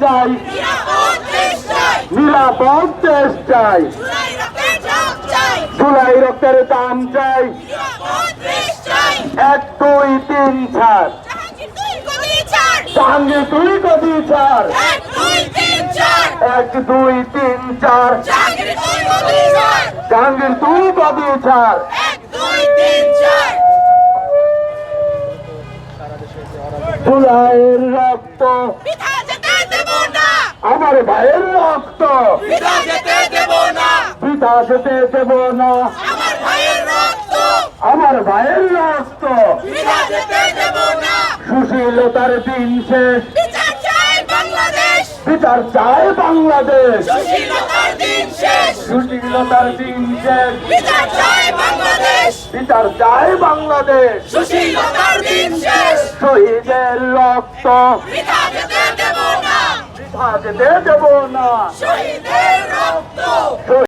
চাই। নিরাপদ দেশ চাই। জুলাই রক্তের দাম চাই। এক দুই তিন ছাড় জাহাঙ্গীর গদি গদি দুই তিন চার। এক দুই তিন চার। জাহাঙ্গীর গদি গদি দুই তিন চার। জুলাইয়ের রক্ত আমার ভাইয়ের রক্ত। পিঠা যেতে দেব না। পিতা যেতে দেব না। আমার ভাইয়ের রক্ত। আমার ভাইয়ের রক্ত। পিঠা যেতে দেব না। সুশীলতার দিন শেষ। বিচার চাই বাংলাদেশ। বিচার চায় বাংলাদেশ। সুশীলতার দিন শেষ। সুশীলতার দিন শেষ। বিচার চাই বাংলাদেশ। বিচার চায় বাংলাদেশ। সুশীলতার দিন শেষ। শহীদের রক্ত। পিঠা যেতে দেব না পিতা যেতে দেব না শহীদের